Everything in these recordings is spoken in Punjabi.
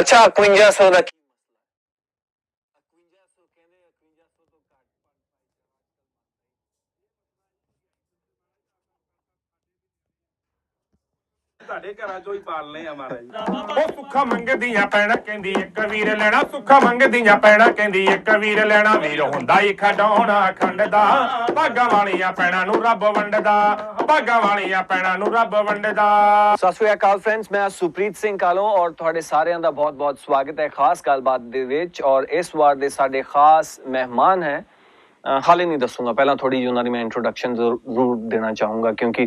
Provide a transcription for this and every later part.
ਅੱਛਾ 5100 ਦਾ ਤੁਹਾਡੇ ਘਰਾਂ ਚੋਂ ਹੀ ਪਾਲਨੇ ਆ ਮਹਾਰਾਜ ਉਹ ਸੁੱਖਾ ਮੰਗਦੀਆਂ ਪੈਣਾ ਕਹਿੰਦੀ ਇੱਕ ਵੀਰ ਲੈਣਾ ਸੁੱਖਾ ਮੰਗਦੀਆਂ ਪੈਣਾ ਕਹਿੰਦੀ ਇੱਕ ਵੀਰ ਲੈਣਾ। ਵੀਰ ਹੁੰਦਾ ਹੀ ਖਡਾਉਣਾ ਖੰਡ ਦਾ ਭਾਗਾਂ ਵਾਲੀਆਂ ਪੈਣਾ ਨੂੰ ਰੱਬ ਵੰਡਦਾ ਭਾਗਾਂ ਵਾਲੀਆਂ ਪੈਣਾ ਨੂੰ ਰੱਬ ਵੰਡਦਾ। ਸਤਿ ਸ਼੍ਰੀ ਅਕਾਲ ਫਰੈਂਡਸ ਮੈਂ ਸੁਪ੍ਰੀਤ ਸਿੰਘ ਕਾਲੋਂ ਔਰ ਤੁਹਾਡੇ ਸਾਰਿਆਂ ਦਾ ਬਹੁਤ-ਬਹੁਤ ਸਵਾਗਤ ਹੈ ਖਾਸ ਗੱਲਬਾਤ ਦੇ ਵਿੱਚ ਔਰ ਇਸ ਵਾਰ ਦੇ ਸਾਡੇ ਖਾਸ ਮਹਿਮਾਨ ਹੈ ਹਾਲੇ ਨਹੀਂ ਦੱਸੂਗਾ। ਪਹਿਲਾਂ ਥੋੜੀ ਜਿਹੀ ਉਹਨਾਂ ਦੀ ਮੈਂ ਇੰਟਰੋਡਕਸ਼ਨ ਜ਼ਰੂਰ ਦੇਣਾ ਚਾਹੂੰਗਾ ਕਿਉਂਕਿ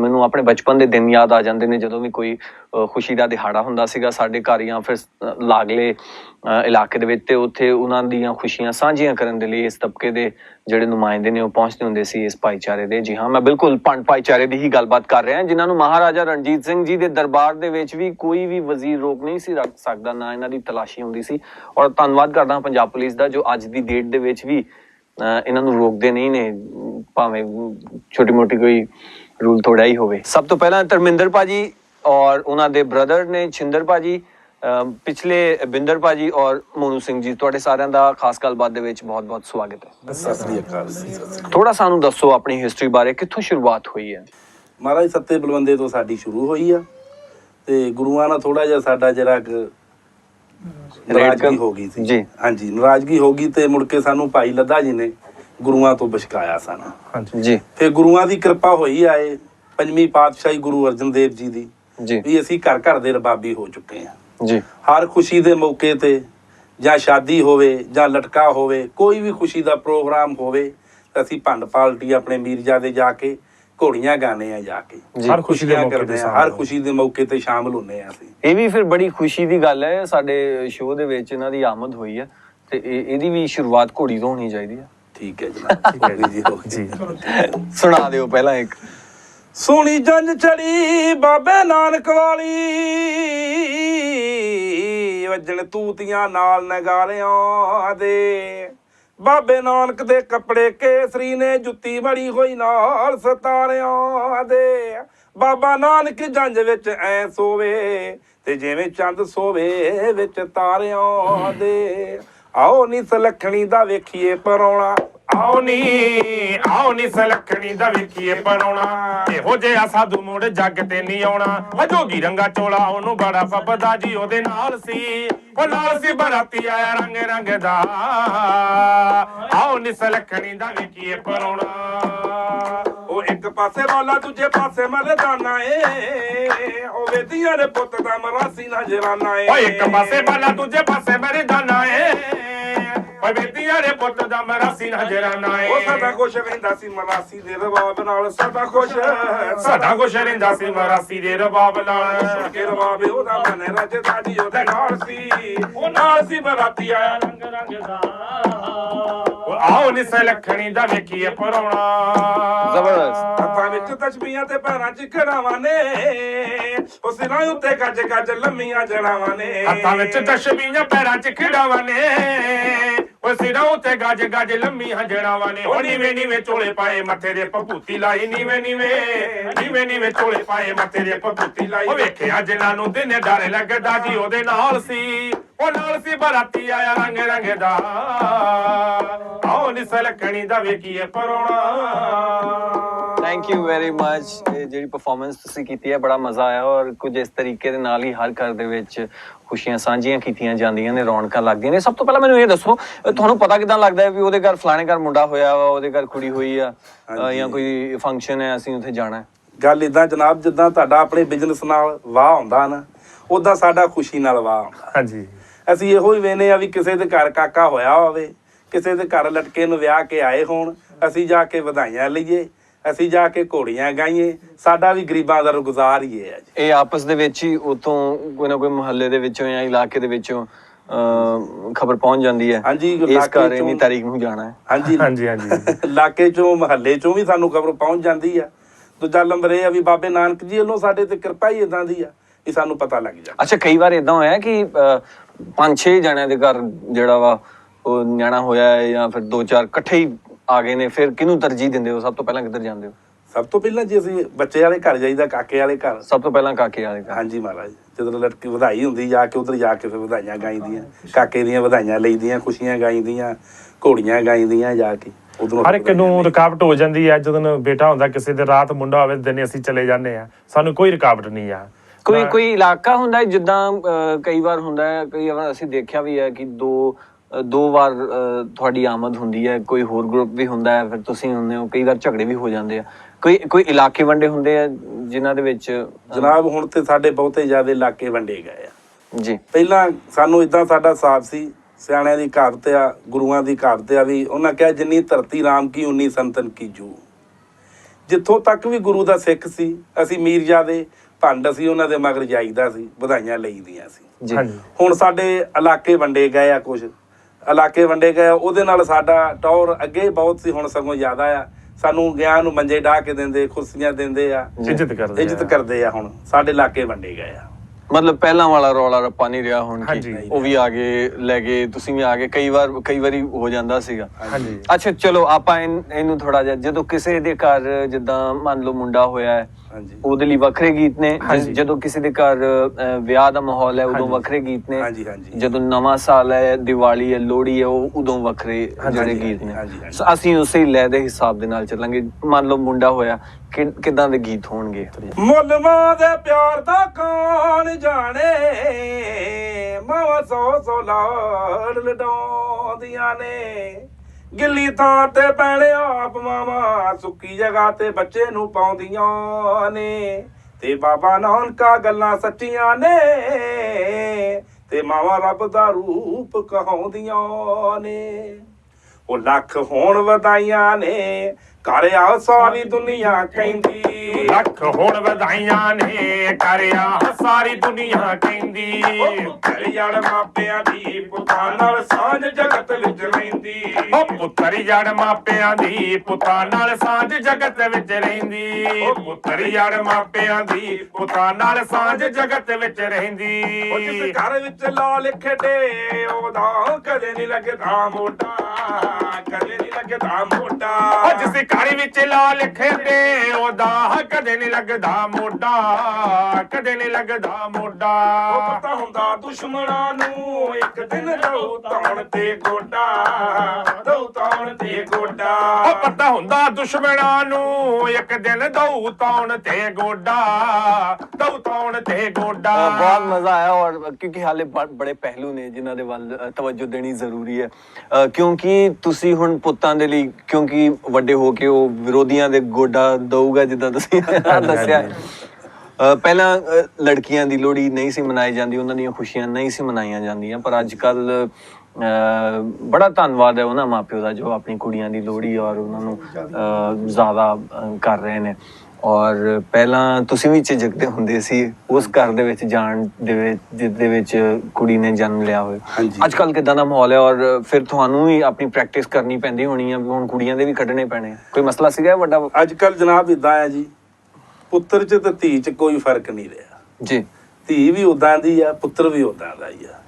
ਮੈਨੂੰ ਆਪਣੇ ਬਚਪਨ ਦੇ ਦਿਨ ਯਾਦ ਆ ਜਾਂਦੇ ਨੇ ਜਦੋਂ ਵੀ ਕੋਈ ਖੁਸ਼ੀ ਦਾ ਦਿਹਾੜਾ ਹੁੰਦਾ ਸੀਗਾ ਸਾਡੇ ਘਰ ਜਾਂ ਫਿਰ ਲਾਗਲੇ ਇਲਾਕੇ ਦੇ ਵਿੱਚ ਤੇ ਉੱਥੇ ਉਹਨਾਂ ਦੀਆਂ ਖੁਸ਼ੀਆਂ ਸਾਂਝੀਆਂ ਕਰਨ ਦੇ ਲਈ ਇਸ ਤਬਕੇ ਦੇ ਜਿਹੜੇ ਨੁਮਾਇੰਦੇ ਨੇ ਉਹ ਪਹੁੰਚਦੇ ਹੁੰਦੇ ਸੀ ਇਸ ਭਾਈਚਾਰੇ ਦੇ। ਜੀ ਹਾਂ, ਮੈਂ ਬਿਲਕੁਲ ਪੰਡ ਭਾਈਚਾਰੇ ਦੀ ਹੀ ਗੱਲਬਾਤ ਕਰ ਰਿਹਾ ਜਿਨ੍ਹਾਂ ਨੂੰ ਮਹਾਰਾਜਾ ਰਣਜੀਤ ਸਿੰਘ ਜੀ ਦੇ ਦਰਬਾਰ ਦੇ ਵਿੱਚ ਵੀ ਕੋਈ ਵੀ ਵਜ਼ੀਰ ਰੋਕ ਨਹੀਂ ਸੀ ਰੱਖ ਸਕਦਾ, ਨਾ ਇਹਨਾਂ ਦੀ ਤਲਾਸ਼ੀ ਹੁੰਦੀ ਸੀ। ਔਰ ਧੰਨਵਾਦ ਕਰਦਾ ਹਾਂ ਪੰਜਾਬ ਪੁਲਿਸ ਦਾ ਜੋ ਅੱਜ ਦੀ ਡੇਟ ਦੇ ਵਿੱਚ ਵੀ ਇਹਨਾਂ ਨੂੰ ਰੋਕਦੇ ਨਹੀਂ ਨੇ ਭਾਵੇਂ ਛੋਟੀ ਮੋਟੀ ਕੋਈ ਰੂਲ ਥੋੜਾ ਹੀ ਹੋਵੇ। ਸਭ ਤੋਂ ਪਹਿਲਾਂ ਧਰਮਿੰਦਰ ਭਾਜੀ ਔਰ ਉਹਨਾਂ ਦੇ ਬ੍ਰਦਰ ਨੇ ਛਿੰਦਰ ਭਾਜੀ ਅਹ ਪਿਛਲੇ ਬਿੰਦਰ ਭਾਜੀ ਔਰ ਮੋਨੂ ਸਿੰਘ ਜੀ ਤੁਹਾਡੇ ਸਾਰਿਆਂ ਦਾ ਖਾਸ ਗੱਲਬਾਤ ਦੇ ਵਿੱਚ ਬਹੁਤ-ਬਹੁਤ ਸਵਾਗਤ ਹੈ। ਸਤਿ ਸ੍ਰੀ ਅਕਾਲ। ਥੋੜਾ ਸਾਨੂੰ ਦੱਸੋ ਆਪਣੀ ਹਿਸਟਰੀ ਬਾਰੇ ਕਿੱਥੋਂ ਸ਼ੁਰੂਆਤ ਹੋਈ ਹੈ? ਮਹਾਰਾਜ ਸੱਤੇ ਬਲਵੰਦੇ ਤੋਂ ਸਾਡੀ ਸ਼ੁਰੂ ਹੋਈ ਆ ਤੇ ਗੁਰੂਆਂ ਨਾਲ ਥੋੜਾ ਜਿਹਾ ਸਾਡਾ ਜਰਾ ਕੁ ਨਾਰਾਜ਼ਗੀ ਹੋ ਗਈ ਸੀ। ਜੀ। ਹਾਂਜੀ ਨਾਰਾਜ਼ਗੀ ਹੋ ਗਈ ਤੇ ਮੁੜ ਕੇ ਸਾਨੂੰ ਭਾਈ ਲੱਦਾ ਜੀ ਨੇ ਗੁਰੂਆਂ ਤੋਂ ਬਚਕਾਇਆ ਸਾਨੂੰ। ਜੀ। ਫਿਰ ਗੁਰੂਆਂ ਦੀ ਕਿਰਪਾ ਹੋਈ ਆਏ ਪੰਜਵੀਂ ਪਾਤਸ਼ਾਹੀ ਗੁਰੂ ਅਰਜਨ ਦੇਵ ਜੀ ਦੀ ਜੀ। ਵੀ ਅਸੀਂ ਘਰ ਘਰ ਦੇ ਰਬਾਬੀ ਹੋ ਚੁੱਕੇ ਹਾਂ। ਜੀ। ਹਰ ਖੁਸ਼ੀ ਦੇ ਮੌਕੇ ਤੇ ਜਾਂ ਸ਼ਾਦੀ ਹੋਵੇ ਜਾਂ ਲਟਕਾ ਹੋਵੇ ਕੋਈ ਵੀ ਖੁਸ਼ੀ ਦਾ ਪ੍ਰੋਗਰਾਮ ਹੋਵੇ ਅਸੀਂ ਭੰਡ ਪਾਲਟੀ ਆਪਣੇ ਮੀਰਜ਼ਾਦੇ ਜਾ ਕੇ ਘੋੜੀਆਂ ਗਾਣੇ ਆ ਜਾ ਕੇ। ਹਰ ਖੁਸ਼ੀ ਦੇ ਮੌਕੇ ਤੇ ਹਰ ਖੁਸ਼ੀ ਦੇ ਮੌਕੇ ਤੇ ਸ਼ਾਮਲ ਹੁੰਨੇ ਆ ਅਸੀਂ। ਇਹ ਵੀ ਫਿਰ ਬੜੀ ਖੁਸ਼ੀ ਦੀ ਗੱਲ ਹੈ ਸਾਡੇ ਸ਼ੋਅ ਦੇ ਵਿੱਚ ਇਹਨਾਂ ਦੀ ਆਮਦ ਹੋਈ ਹੈ ਤੇ ਇਹ- ਇਹਦੀ ਵੀ ਸ਼ੁਰੂਆਤ ਘੋੜੀ ਤੋਂ ਹੋਣੀ ਚਾਹੀਦੀ ਹੈ। ਠੀਕ ਹੈ ਜਨਾਬ ਜੀ ਹੋ। ਸੁਣਾ ਦਿਓ ਪਹਿਲਾਂ ਇੱਕ। ਸੋਹਣੀ ਜੰਜ ਚੜੀ ਬਾਬੇ ਨਾਨਕ ਵਾਲੀ ਵੱਜਣ ਤੂਤੀਆਂ ਨਾਲ ਨਗਾਰਿਆਂ ਦੇ। ਬਾਬੇ ਨਾਨਕ ਦੇ ਕੱਪੜੇ ਕੇਸਰੀ ਨੇ ਜੁੱਤੀ ਬੜੀ ਹੋਈ ਨਾਲ ਸਤਾਰਿਆਂ ਦੇ। ਬਾਬਾ ਨਾਨਕ ਜੰਜ ਵਿੱਚ ਐ ਸੋਵੇ ਤੇ ਜਿਵੇਂ ਚੰਦ ਸੋਵੇ ਵਿੱਚ ਤਾਰਿਆਂ ਦੇ। ਆਓ ਨੀ ਸਲਖਣੀ ਦਾ ਵੇਖੀਏ ਪਰੌਣਾ ਆਓ ਨੀ ਆਓ ਨੀ ਸਲਖਣੀ ਦਾ ਵੇਖੀਏ ਪਰੋਣਾ ਇਹੋ ਜਿਹਾ ਸਾਧੂ ਮੋੜ ਜੱਗ ਤੇ ਨਹੀਂ ਆਉਣਾ। ਆ ਜੋਗੀ ਰੰਗਾ ਚੋਲਾ ਉਹਨੂੰ ਬੜਾ ਫੱਬਦਾ ਜੀ ਉਹਦੇ ਨਾਲ ਸੀ। ਉਹ ਨਾਲ ਸੀ ਬਰਾਤੀ ਆਇਆ ਰੰਗ ਰੰਗ ਦਾ। ਆਓ ਨੀ ਸਲਖਣੀ ਦਾ ਵੇਖੀਏ ਪਰੋਣਾ ਉਹ ਇੱਕ ਪਾਸੇ ਮੌਲਾ ਦੂਜੇ ਪਾਸੇ ਮਰਦਾਨਾ ਏ। ਉਹ ਵੇਦੀਆਂ ਦੇ ਪੁੱਤ ਦਾ ਮਰਾਸੀ ਨਜਰਾਨਾ ਏ। ਓਏ ਇੱਕ ਪਾਸੇ ਬਾਲਾ ਦੂਜੇ ਪਾਸੇ ਮੇਰੇ ਦਾਨਾ ਏ। ਓਏ ਬੇਟੀਆਂ ਦੇ ਪੁੱਤ ਦਾ ਮਰਾਸੀ ਨਜਰਾਨਾ ਏ ਉਹ ਸਦਾ ਕੁਛ ਰਹਿੰਦਾ ਸੀ ਮਰਾਸੀ ਦੇ ਰਵਾਬ ਨਾਲ ਸਦਾ ਕੁਛ। ਸਾਡਾ ਕੁਛ ਰਹਿੰਦਾ ਸੀ ਮਰਾਸੀ ਦੇ ਰਬਾਬ ਨਾਲ। ਸੁਣ ਕੇ ਰਵਾਬ ਉਹਦਾ ਮਨ ਰਜਦਾ ਜੀ ਉਹਦੇ ਨਾਲ ਸੀ। ਉਹ ਨਾਲ ਸੀ ਬਰਾਤੀ ਆਇਆ ਰੰਗ ਰੰਗ ਦਾ। ਆਓ ਨੀ ਸਲਖਣੀ ਦਾ ਵੇਖੀਏ ਪਰੋਣਾ। ਜ਼ਬਰਦਸਤ। ਹੱਥਾਂ ਵਿੱਚ ਤਸਬੀਹਾਂ ਤੇ ਪੈਰਾਂ 'ਚ ਖੜਾਵਾਂ ਨੇ। ਉਹ ਸਿਰਾਂ ਉੱਤੇ ਗੱਜ ਗੱਜ ਲੰਮੀਆਂ ਜੜਾਵਾਂ ਨੇ। ਹੱਥਾਂ ਵਿੱਚ ਤਸ਼ਬੀਹਾਂ ਪੈਰਾਂ 'ਚ ਖਿਡਾਵਾਂ ਨੇ। ਓ ਸਿਰਾਂ ਉੱਤੇ ਗੱਜ ਗੱਜ ਲੰਮੀ ਹਜੜਾਵਾਂ ਨੇ। ਓ ਨੀਵੇਂ ਨੀਵੇਂ ਚੋਲੇ ਪਾਏ ਮੱਥੇ ਦੇ ਪਪੂਤੀ ਲਾਈ ਨੀਵੇਂ ਨੀਵੇਂ ਨੀਵੇਂ ਨੀਵੇਂ ਚੋਲੇ ਪਾਏ ਮੱਥੇ ਦੇ ਪਪੂਤੀ ਲਾਈ। ਓ ਵੇਖਿਆ ਜਿਨ੍ਹਾਂ ਨੂੰ ਦਿਨੇ ਡਰ ਲੱਗਦਾ ਜੀ ਉਹਦੇ ਨਾਲ ਸੀ। ਉਹ ਨਾਲ ਸੀ ਬਰਾਤੀ ਆਇਆ ਰੰਗ ਰੰਗ ਦਾ। ਦਾ ਵੇਖੀਏ ਪਰੋਣਾ। ਥੈਂਕ ਯੂ ਵੈਰੀ ਮੱਚ ਇਹ ਜਿਹੜੀ ਪਰਫਾਰਮੈਂਸ ਤੁਸੀਂ ਕੀਤੀ ਹੈ ਬੜਾ ਮਜ਼ਾ ਆਇਆ ਔਰ ਕੁਝ ਇਸ ਤਰੀਕੇ ਦੇ ਨਾਲ ਹੀ ਹਰ ਘਰ ਦੇ ਵਿੱਚ ਖੁਸ਼ੀਆਂ ਸਾਂਝੀਆਂ ਕੀਤੀਆਂ ਜਾਂਦੀਆਂ ਨੇ ਰੌਣਕਾਂ ਲੱਗਦੀਆਂ ਨੇ। ਸਭ ਤੋਂ ਪਹਿਲਾਂ ਮੈਨੂੰ ਇਹ ਦੱਸੋ ਤੁਹਾਨੂੰ ਪਤਾ ਕਿਦਾਂ ਲੱਗਦਾ ਹੈ ਵੀ ਉਹਦੇ ਘਰ ਫਲਾਣੇ ਘਰ ਮੁੰਡਾ ਹੋਇਆ ਵਾ ਉਹਦੇ ਘਰ ਕੁੜੀ ਹੋਈ ਆ। ਜਾਂ ਕੋਈ ਫੰਕਸ਼ਨ ਹੈ ਅਸੀਂ ਉੱਥੇ ਜਾਣਾ ਹੈ? ਗੱਲ ਇਦਾਂ ਜਨਾਬ ਜਿੱਦਾਂ ਤੁਹਾਡਾ ਆਪਣੇ ਬਿਜ਼ਨਸ ਨਾਲ ਵਾਹ ਹੁੰਦਾ ਨਾ ਉਦਾਂ ਸਾਡਾ ਖੁਸ਼ੀ ਨਾਲ ਵਾਹ ਹੁੰਦਾ ਹਾਂਜੀ। ਅਸੀਂ ਇਹੋ ਹੀ ਵੇਨੇ ਆ ਵੀ ਕਿਸੇ ਦੇ ਘਰ ਕਾਕਾ ਹੋਇਆ ਹੋਵੇ ਕਿਸੇ ਦੇ ਘਰ ਲਟਕੇ ਨੂੰ ਵਿਆਹ ਕੇ ਆਏ ਹੋਣ ਅਸੀਂ ਜਾ ਕੇ ਵਧਾਈਆਂ ਲਈਏ ਅਸੀਂ ਜਾ ਕੇ ਘੋੜੀਆਂ ਗਾਈਏ ਸਾਡਾ ਵੀ ਗਰੀਬਾਂ ਦਾ ਗੁਜ਼ਾਰ ਹੀ ਹੈ ਜੀ। ਇਹ ਆਪਸ ਦੇ ਵਿੱਚ ਹੀ ਉਤੋਂ ਕੋਈ ਨਾ ਕੋਈ ਮੁਹੱਲੇ ਦੇ ਵਿੱਚੋਂ ਜਾਂ ਇਲਾਕੇ ਦੇ ਵਿੱਚੋਂ ਖਬਰ ਪਹੁੰਚ ਜਾਂਦੀ ਹੈ। ਹਾਂਜੀ, ਇਸ ਇਲਾਕੇ ਘਰ ਇੰਨੀ ਚੋਂ- ਤਾਰੀਖ ਨੂੰ ਜਾਣਾ ਹੈ। ਹਾਂਜੀ। ਹਾਂਜੀ ਹਾਂਜੀ। ਇਲਾਕੇ ਚੋਂ ਮਹੱਲੇ ਚੋਂ ਵੀ ਸਾਨੂੰ ਖਬਰ ਪਹੁੰਚ ਜਾਂਦੀ ਆ ਦੂਜਾ ਨੰਬਰ ਇਹ ਆ ਵੀ ਬਾਬੇ ਨਾਨਕ ਜੀ ਵੱਲੋਂ ਸਾਡੇ ਤੇ ਕਿਰਪਾ ਹੀ ਇਦਾਂ ਦੀ ਆ ਵੀ ਸਾਨੂੰ ਪਤਾ ਲੱਗ ਜਾਂਦਾ ਅੱਛਾ ਕਈ ਵਾਰ ਇਦਾਂ ਹੋਇਆ ਕਿ ਪੰਜ ਛੇ ਜਣਿਆਂ ਦੇ ਘਰ ਜਿਹੜਾ ਵਾ ਉਹ ਨਿਆਣਾ ਹੋਇਆ ਹੈ ਜਾਂ ਫਿਰ ਦੋ ਚਾਰ ਇਕੱਠੇ ਹੀ ਆ ਗਏ ਨੇ ਫਿਰ ਕਿਹਨੂੰ ਤਰਜੀਹ ਦਿੰਦੇ ਹੋ? ਸਭ ਤੋਂ ਪਹਿਲਾਂ ਕਿੱਧਰ ਜਾਂਦੇ ਹੋ? ਸਭ ਤੋਂ ਪਹਿਲਾਂ ਜੇ ਅਸੀਂ ਬੱਚੇ ਵਾਲੇ ਘਰ ਜਾਈਦਾ ਕਾਕੇ ਵਾਲੇ ਘਰ। ਸਭ ਤੋਂ ਪਹਿਲਾਂ ਕਾਕੇ ਵਾਲੇ ਘਰ। ਹਾਂਜੀ ਮਹਾਰਾਜ ਜਦੋਂ ਲੜਕੀ ਵਧਾਈ ਹੁੰਦੀ ਜਾ ਕੇ ਉਧਰ ਜਾ ਕੇ ਫਿਰ ਵਧਾਈਆਂ ਗਾਈਦੀਆਂ। ਕਾਕੇ ਦੀਆਂ ਵਧਾਈਆਂ ਲਈਦੀਆਂ ਖੁਸ਼ੀਆਂ ਗਾਈਦੀਆਂ ਘੋੜੀਆਂ ਗਾਈਦੀਆਂ ਜਾ ਕੇ। ਉਧਰੋਂ ਹਰ ਇੱਕ ਨੂੰ ਰੁਕਾਵਟ ਹੋ ਜਾਂਦੀ ਹੈ ਜਦੋਂ ਬੇਟਾ ਹੁੰਦਾ ਕਿਸੇ ਦੇ ਰਾਤ ਮੁੰਡਾ ਹੋਵੇ ਦਿਨੇ ਅਸੀਂ ਚਲੇ ਜਾਂਦੇ ਆ ਸਾਨੂੰ ਕੋਈ ਰੁਕਾਵਟ ਨਹੀਂ ਆ। ਕੋਈ ਕੋਈ ਇਲਾਕਾ ਹੁੰਦਾ ਜਿੱਦਾਂ ਕਈ ਵਾਰ ਹੁੰਦਾ ਹੈ ਕਈ ਵਾਰ ਅਸੀਂ ਦੇਖਿਆ ਵੀ ਹੈ ਕਿ ਦੋ ਦੋ ਵਾਰ ਤੁਹਾਡੀ ਆਮਦ ਹੁੰਦੀ ਹੈ ਕੋਈ ਹੋਰ ਗਰੁੱਪ ਵੀ ਹੁੰਦਾ ਹੈ ਫਿਰ ਤੁਸੀਂ ਹੁੰਦੇ ਹੋ ਕਈ ਵਾਰ ਝਗੜੇ ਵੀ ਹੋ ਜਾਂਦੇ ਆ। ਕੋਈ ਕੋਈ ਇਲਾਕੇ ਵੰਡੇ ਹੁੰਦੇ ਆ ਜਿਨ੍ਹਾਂ ਦੇ ਵਿੱਚ ਜਨਾਬ ਹੁਣ ਤੇ ਸਾਡੇ ਬਹੁਤੇ ਜ਼ਿਆਦਾ ਇਲਾਕੇ ਵੰਡੇ ਗਏ ਆ। ਜੀ। ਪਹਿਲਾਂ ਸਾਨੂੰ ਇਦਾਂ ਸਾਡਾ ਸਾਥ ਸੀ ਸਿਆਣਿਆਂ ਦੀ ਕਹਾਵਤ ਆ ਗੁਰੂਆਂ ਦੀ ਕਹਾਵਤ ਆ ਵੀ ਉਹਨਾਂ ਕਿਹਾ ਜਿੰਨੀ ਧਰਤੀ ਰਾਮ ਕੀ ਉਨੀ ਸੰਤਨ ਕੀ ਜੂ। ਜਿੱਥੋਂ ਤੱਕ ਵੀ ਗੁਰੂ ਦਾ ਸਿੱਖ ਸੀ ਅਸੀਂ ਮੀਰਜ਼ਾਦੇ ਭੰਡ ਅਸੀਂ ਉਹਨਾਂ ਦੇ ਮਗਰ ਜਾਈਦਾ ਸੀ ਵਧਾਈਆਂ ਲਈਦੀਆਂ ਸੀ। ਹੁਣ ਸਾਡੇ ਇਲਾਕੇ ਵੰਡੇ ਗਏ ਆ ਕੁਝ ਇਲਾਕੇ ਵੰਡੇ ਗਏ ਉਹਦੇ ਨਾਲ ਸਾਡਾ ਟੌਰ ਅੱਗੇ ਬਹੁਤ ਸੀ ਹੁਣ ਸਗੋਂ ਜ਼ਿਆਦਾ ਆ। ਸਾਨੂੰ ਗਿਆਨ ਨੂੰ ਮੰਜੇ ਢਾ ਕੇ ਦਿੰਦੇ ਖੁਰਸੀਆਂ ਦਿੰਦੇ ਆ। ਇੱਜ਼ਤ ਕਰਦੇ ਇੱਜ਼ਤ ਆ। ਕਰਦੇ ਆ ਹੁਣ। ਸਾਡੇ ਇਲਾਕੇ ਵੰਡੇ ਗਏ ਆ। ਮਤਲਬ ਪਹਿਲਾਂ ਵਾਲਾ ਰੌਲਾ ਰੱਪਾ ਨਹੀਂ ਰਿਹਾ ਹੁਣ। ਕੀ ਉਹ ਵੀ ਆ ਗਏ ਲੈ ਗਏ ਤੁਸੀਂ ਵੀ ਆ ਗਏ ਕਈ ਵਾਰ ਕਈ ਵਾਰੀ ਹੋ ਜਾਂਦਾ ਸੀਗਾ। ਹਾਂਜੀ। ਅੱਛਾ ਚਲੋ ਆਪਾਂ ਇਹਨੂੰ ਥੋੜਾ ਜਿਹਾ ਜਦੋਂ ਕਿਸੇ ਦੇ ਘਰ ਜਿੱਦਾਂ ਮੰਨ ਲਓ ਮੁੰਡਾ ਹੋਇਆ ਹੈ ਉਹਦੇ ਲਈ ਵੱਖਰੇ ਗੀਤ ਨੇ। ਜਦੋਂ ਕਿਸੇ ਦੇ ਘਰ ਵਿਆਹ ਦਾ ਮਾਹੌਲ ਹੈ ਉਦੋਂ। ਵੱਖਰੇ ਗੀਤ ਨੇ। ਹਾਂਜੀ ਹਾਂਜੀ। ਜਦੋਂ ਨਵਾਂ ਸਾਲ ਹੈ ਦੀਵਾਲੀ ਹੈ ਲੋਹੜੀ ਹੈ ਉਹ ਉਦੋਂ ਵੱਖਰੇ ਜਿਹੜੇ ਗੀਤ ਨੇ। ਅਸੀਂ ਉਸੇ ਲੈ ਦੇ ਹਿਸਾਬ ਦੇ ਨਾਲ ਚੱਲਾਂਗੇ। ਮੰਨ ਲਓ ਮੁੰਡਾ ਹੋਇਆ ਕਿਦਾਂ ਦੇ ਗੀਤ ਹੋਣਗੇ? ਮੁੱਲ ਮਾਂ ਦੇ ਪਿਆਰ ਦਾ ਕੌਣ ਜਾਣੇ ਮਾਵਾ ਸੋ ਸੋ ਲਾੜ ਲਡਾਉਂਦੀਆਂ ਨੇ। ਗਿੱਲੀ ਥਾਂ ਤੇ ਪੈਣੇ ਆਪ ਮਾਵਾ ਸੁੱਕੀ ਜਗ੍ਹਾ ਤੇ ਬੱਚੇ ਨੂੰ ਪਾਉਂਦੀਆਂ ਨੇ। ਤੇ ਬਾਬਾ ਨਾਨਕਾ ਗੱਲਾਂ ਸੱਚੀਆਂ ਨੇ, ਤੇ ਮਾਵਾ ਰੱਬ ਦਾ ਰੂਪ ਕਹਾਉਂਦੀਆਂ ਨੇ। ਉਹ ਲੱਖ ਹੋਣ ਵਧਾਈਆਂ ਨੇ ਘਰ ਆ ਸਾਰੀ ਦੁਨੀਆ ਕਹਿੰਦੀ। ਲੱਖ ਹੋਣ ਵਧਾਈਆਂ ਨੇ ਕਰਿਆ ਸਾਰੀ ਦੁਨੀਆ ਕਹਿੰਦੀ। ਯਾਰ ਮਾਪਿਆਂ ਦੀ ਪੁੱਤਾਂ ਨਾਲ ਸਾਂਝ ਜਗਤ ਵਿੱਚ ਰਹਿੰਦੀ। ਉਹ ਪੁੱਤਰ ਜੜ ਮਾਪਿਆਂ ਦੀ ਪੁੱਤਾਂ ਨਾਲ ਸਾਂਝ ਜਗਤ ਵਿੱਚ ਰਹਿੰਦੀ। ਉਹ ਪੁੱਤਰ ਜੜ ਮਾਪਿਆਂ ਦੀ ਪੁੱਤਾਂ ਨਾਲ ਸਾਂਝ ਜਗਤ ਵਿੱਚ ਰਹਿੰਦੀ। ਉਹ ਜਿਸ ਘਰ ਵਿੱਚ ਲਾਲ ਖੇਡੇ ਉਹਦਾ ਕਦੇ ਨਹੀਂ ਲੱਗਦਾ ਮੋਟਾ Ah. ਕਦੇ ਨਹੀਂ ਲੱਗਦਾ ਮੋਟਾ ਉਹ ਜਿਸ ਘਰ ਵਿੱਚ ਲਾਲ ਖੇਡੇ ਉਹਦਾ ਕਦੇ ਨਹੀਂ ਲੱਗਦਾ ਮੋਢਾ ਕਦੇ ਨਹੀਂ ਲੱਗਦਾ ਮੋਢਾ। ਉਹ ਪਤਾ ਹੁੰਦਾ ਦੁਸ਼ਮਣਾਂ ਨੂੰ ਇੱਕ ਦਿਨ ਦਉ ਤਾਣ ਤੇ ਗੋਡਾ ਦਉ ਤਾਣ ਤੇ ਗੋਡਾ। ਉਹ ਪਤਾ ਹੁੰਦਾ ਦੁਸ਼ਮਣਾਂ ਨੂੰ ਇੱਕ ਦਿਨ ਦਊ ਤੌਣ ਤੇ ਗੋਡਾ ਦਊ ਤੌਣ ਤੇ ਗੋਡਾ। ਬਹੁਤ ਮਜ਼ਾ ਆਇਆ ਔਰ ਕਿਉਂਕਿ ਹਾਲੇ ਬੜੇ ਪਹਿਲੂ ਨੇ ਜਿਨ੍ਹਾਂ ਦੇ ਵੱਲ ਤਵੱਜੋ ਦੇਣੀ ਜ਼ਰੂਰੀ ਹੈ। ਕਿਉਂਕਿ ਤੁਸੀਂ ਹੁਣ ਪੁੱਤਾਂ ਦੇ ਲਈ ਕਿਉਂਕਿ ਵੱਡੇ ਹੋ ਕੇ ਉਹ ਵਿਰੋਧੀਆਂ ਦੇ ਗੋਡਾ ਦਊਗਾ ਜਿੱਦਾਂ ਤੁਸੀਂ ਦੱਸਿਆ। ਪਹਿਲਾਂ ਲੜਕੀਆਂ ਦੀ ਲੋਹੜੀ ਨਹੀਂ ਸੀ ਮਨਾਈ ਜਾਂਦੀ ਉਹਨਾਂ ਦੀਆਂ ਖੁਸ਼ੀਆਂ ਨਹੀਂ ਸੀ ਮਨਾਈਆਂ ਜਾਂਦੀਆਂ ਪਰ ਅੱਜ ਕੱਲ ਬੜਾ ਧੰਨਵਾਦ ਹੈ ਉਹਨਾਂ ਮਾਪਿਓ ਦਾ ਜੋ ਆਪਣੀ ਕੁੜੀਆਂ ਦੀ ਲੋਹੜੀ ਔਰ ਉਹਨਾਂ ਨੂੰ ਜ਼ਿਆਦਾ ਕਰ ਰਹੇ ਨੇ। ਔਰ ਪਹਿਲਾਂ ਤੁਸੀਂ ਵੀ ਝਿਜਕਦੇ ਹੁੰਦੇ ਸੀ ਉਸ ਘਰ ਦੇ ਵਿੱਚ ਜਾਣ ਦੇ ਵਿੱਚ ਜਿਸ ਵਿੱਚ ਕੁੜੀ ਨੇ ਜਨਮ ਲਿਆ ਹੋਵੇ। ਅੱਜ ਕੱਲ ਕਿਦਾਂ ਦਾ ਮਾਹੌਲ ਹੈ ਔਰ ਫਿਰ ਤੁਹਾਨੂੰ ਵੀ ਆਪਣੀ ਪ੍ਰੈਕਟਿਸ ਕਰਨੀ ਪੈਂਦੀ ਹੋਣੀ ਹੈ ਹੁਣ ਕੁੜੀਆਂ ਦੇ ਵੀ ਕੱਢਣੇ ਪੈਣੇ। ਕੋਈ ਮਸਲਾ ਸੀਗਾ ਵੱਡਾ? ਅੱਜ ਕੱਲ ਜਨਾਬ ਇਦਾਂ ਆ ਜੀ ਪੁੱਤਰ ਚ ਤੇ ਧੀ ਚ ਕੋਈ ਫ਼ਰਕ ਨਹੀਂ ਰਿਹਾ। ਜੀ। ਧੀ ਵੀ ਉਦਾਂ ਦੀ ਆ ਪੁੱਤਰ ਵੀ ਉਦਾਂ ਦਾ ਹੀ ਆ।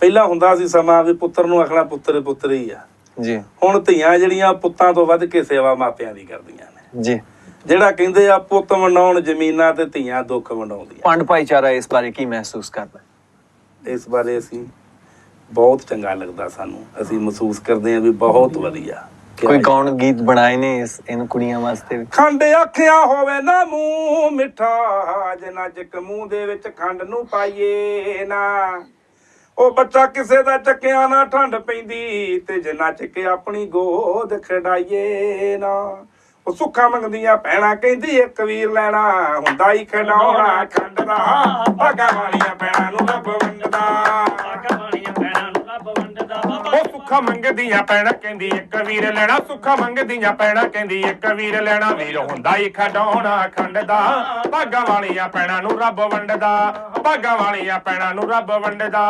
ਪਹਿਲਾਂ ਹੁੰਦਾ ਸੀ ਸਮਾਂ ਵੀ ਪੁੱਤਰ ਨੂੰ ਆਖਣਾ ਪੁੱਤਰ ਪੁੱਤਰ ਹੀ ਆ। ਜੀ। ਹੁਣ ਧੀਆਂ ਜਿਹੜੀਆਂ ਪੁੱਤਾਂ ਤੋਂ ਵੱਧ ਕੇ ਸੇਵਾ ਮਾਪਿਆਂ ਦੀ ਕਰਦੀਆਂ ਨੇ। ਜੀ। ਜਿਹੜਾ ਕਹਿੰਦੇ ਆ ਪੁੱਤ ਵੰਡਾਉਣ ਜ਼ਮੀਨਾਂ ਤੇ ਧੀਆਂ ਦੁੱਖ ਵੰਡਾਉਂਦੀਆਂ ਪੰਡ ਭਾਈਚਾਰਾ ਇਸ ਬਾਰੇ ਕੀ ਮਹਿਸੂਸ ਕਰਦਾ? ਇਸ ਬਾਰੇ ਅਸੀਂ ਬਹੁਤ ਚੰਗਾ ਲੱਗਦਾ ਸਾਨੂੰ। ਅਸੀਂ ਮਹਿਸੂਸ ਕਰਦੇ ਹਾਂ ਵੀ ਬਹੁਤ ਵਧੀਆ। ਕੋਈ ਗਾਉਣ ਗੀਤ ਬਣਾਏ ਨੇ ਇਸ ਇਹਨਾਂ ਕੁੜੀਆਂ ਵਾਸਤੇ? ਵੀ? ਖੰਡ ਆਖਿਆ ਹੋਵੇ ਨਾ ਮੂੰਹ ਮਿੱਠਾ ਜਿੰਨਾ ਚਿਕ ਮੂੰਹ ਦੇ ਵਿੱਚ ਖੰਡ ਨੂੰ ਪਾਈਏ ਨਾ। ਉਹ ਬੱਚਾ ਕਿਸੇ ਦਾ ਚੱਕਿਆ ਨਾ ਠੰਡ ਪੈਂਦੀ ਤੇ ਜਿੰਨਾ ਚਿਕ ਆਪਣੀ ਗੋਦ ਖੜਾਈਏ ਨਾ। ਉਹ ਸੁੱਖਾ ਮੰਗਦੀਆਂ ਭੈਣਾਂ ਕਹਿੰਦੀ ਏ ਵੀਰ ਲੈਣਾ ਹੁੰਦਾ ਹੀ ਖਡਾਉਣਾ ਖੰਡਦਾ ਭਾਗਾ ਵਾਲੀਆਂ ਭੈਣਾਂ ਨੂੰ ਰੱਬ ਵੰਡਦਾ। ਸੁੱਖਾ ਮੰਗਦੀਆਂ ਪੈਣਾ ਕਹਿੰਦੀ ਇੱਕ ਵੀਰ ਲੈਣਾ ਸੁੱਖਾ ਮੰਗਦੀਆਂ ਪੈਣਾ ਕਹਿੰਦੀ ਇੱਕ ਵੀਰ ਲੈਣਾ। ਵੀਰ ਹੁੰਦਾ ਹੀ ਖਡਾਉਣਾ ਖੰਡ ਦਾ ਭਾਗਾਂ ਵਾਲੀਆਂ ਪੈਣਾ ਨੂੰ ਰੱਬ ਵੰਡਦਾ ਭਾਗਾਂ ਵਾਲੀਆਂ ਪੈਣਾ ਨੂੰ ਰੱਬ ਵੰਡਦਾ।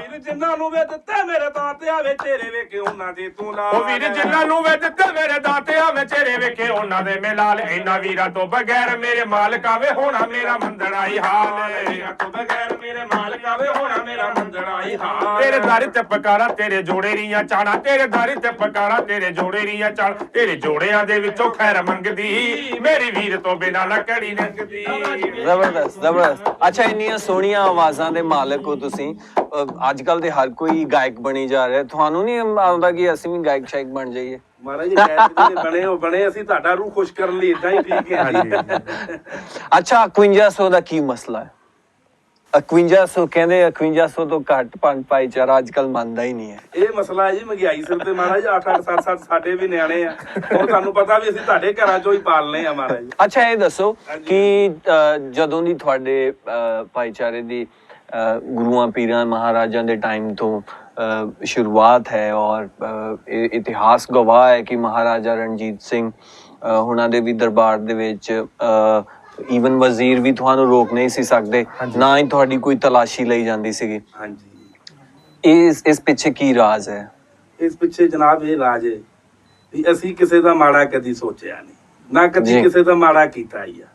ਵੀਰ ਜਿਨ੍ਹਾਂ ਨੂੰ ਵੇ ਦਿੱਤੇ ਮੇਰੇ ਦਾਤਿਆ ਵੇ ਤੇਰੇ ਵੇ ਕਿਉਂ ਨਾ ਦੇ ਤੂੰ ਲਾ ਉਹ ਵੀਰ ਜਿਨ੍ਹਾਂ ਨੂੰ ਵੇ ਦਿੱਤੇ ਮੇਰੇ ਦਾਤਿਆਂ ਵਿੱਚ ਚਿਹਰੇ ਵੇਖੇ ਉਹਨਾਂ ਦੇ? ਮਿਲਾਲ ਇਹਨਾਂ ਵੀਰਾਂ ਤੋਂ ਬਗੈਰ ਮੇਰੇ ਮਾਲਕਾ ਵੇ ਹੋਣਾ ਮੇਰਾ ਮੰਦੜਾ ਹੀ ਹਾਲ। ਵੀਰਾਂ ਤੋਂ ਬਗੈਰ ਮੇਰੇ ਮਾਲਕਾ ਵੇ ਹੋਣਾ ਮੇਰਾ ਮੰਦੜਾ ਹੀ ਹਾਲ। ਤੇਰੇ ਦਰ ਤੇ ਪਕਾਰਾਂ ਤੇਰੇ ਜੋੜੇ ਦੀਆਂ ਚਾੜਾਂ ਤੇਰੇ ਦਾਰੀ ਤੇ ਪਕਾਰਾਂ ਤੇਰੇ ਜੋੜੇ ਦੀਆਂ ਚਾਲ ਤੇਰੇ ਜੋੜਿਆਂ ਦੇ ਵਿੱਚੋਂ ਖੈਰ ਮੰਗਦੀ। ਮੇਰੀ ਵੀਰ ਤੋਂ ਬਿਨਾ ਲੱਕੜੀ ਨੰਗਦੀ ਜ਼ਬਰਦਸਤ ਜ਼ਬਰਦਸਤ। ਅੱਛਾ ਇੰਨੀਆਂ ਸੋਹਣੀਆਂ ਆਵਾਜ਼ਾਂ ਦੇ ਮਾਲਕ ਹੋ ਤੁਸੀਂ। ਅੱਜ ਕੱਲ ਦੇ ਹਰ ਕੋਈ ਗਾਇਕ ਬਣੀ ਜਾ ਰਿਹਾ। ਤੁਹਾਨੂੰ ਨਹੀਂ ਆਉਂਦਾ ਕਿ ਅਸੀਂ ਵੀ ਗਾਇਕ ਸ਼ਾਇਕ ਬਣ ਜਾਈਏ? ਮਹਾਰਾਜ ਜੀ ਗੈਸ ਜਿਹੜੇ ਬਣੇ ਉਹ ਬਣੇ ਅਸੀਂ ਤੁਹਾਡਾ ਰੂਹ ਖੁਸ਼ ਕਰਨ ਲਈ ਇਦਾਂ ਹੀ ਠੀਕ ਹੈ। ਜੀ ਅੱਛਾ 5100 ਦਾ ਕੀ ਮਸਲਾ ਹੈ? 5100 ਕਹਿੰਦੇ 5100 ਤੋਂ ਘੱਟ ਪੰਜ ਭਾਈਚਾਰਾ ਅੱਜ ਕੱਲ ਮੰਨਦਾ ਹੀ ਨਹੀਂ ਹੈ। ਇਹ ਮਸਲਾ ਹੈ ਜੀ ਮਹਿੰਗਾਈ ਸਿਰ ਤੇ ਮਹਾਰਾਜ 8 8 7 7 ਸਾਡੇ ਵੀ ਨਿਆਣੇ ਆ। ਉਹ ਤੁਹਾਨੂੰ ਪਤਾ ਵੀ ਅਸੀਂ ਤੁਹਾਡੇ ਘਰਾਂ ਚੋਂ ਹੀ ਪਾਲਨੇ ਆ ਮਹਾਰਾਜ ਅੱਛਾ ਇਹ ਦੱਸੋ ਕਿ ਜਦੋਂ ਦੀ ਤੁਹਾਡੇ ਭਾਈਚਾਰੇ ਦੀ ਗੁਰੂਆਂ ਪੀਰਾਂ ਮਹਾਰਾਜਾਂ ਦੇ ਟਾਈਮ ਤੋਂ ਸ਼ੁਰੂਆਤ ਹੈ ਔਰ ਇਤਿਹਾਸ ਗਵਾਹ ਹੈ ਕਿ ਮਹਾਰਾਜਾ ਰਣਜੀਤ ਸਿੰਘ ਉਹਨਾਂ ਦੇ ਵੀ ਦਰਬਾਰ ਦੇ ਵਿੱਚ ਈਵਨ ਵਜ਼ੀਰ ਵੀ ਤੁਹਾਨੂੰ ਰੋਕ ਨਹੀਂ ਸੀ ਸਕਦੇ ਨਾ ਹੀ ਤੁਹਾਡੀ ਕੋਈ ਤਲਾਸ਼ੀ ਲਈ ਜਾਂਦੀ ਸੀਗੀ। ਹਾਂਜੀ। ਇਸ ਇਸ ਪਿੱਛੇ ਕੀ ਰਾਜ਼ ਹੈ? ਇਸ ਪਿੱਛੇ ਜਨਾਬ ਇਹ ਰਾਜ ਹੈ ਵੀ ਅਸੀਂ ਕਿਸੇ ਦਾ ਮਾੜਾ ਕਦੀ ਸੋਚਿਆ ਨਹੀਂ। ਨਾ ਕਦੀ। ਕਿਸੇ ਦਾ ਮਾੜਾ ਕੀਤਾ ਹੀ ਆ।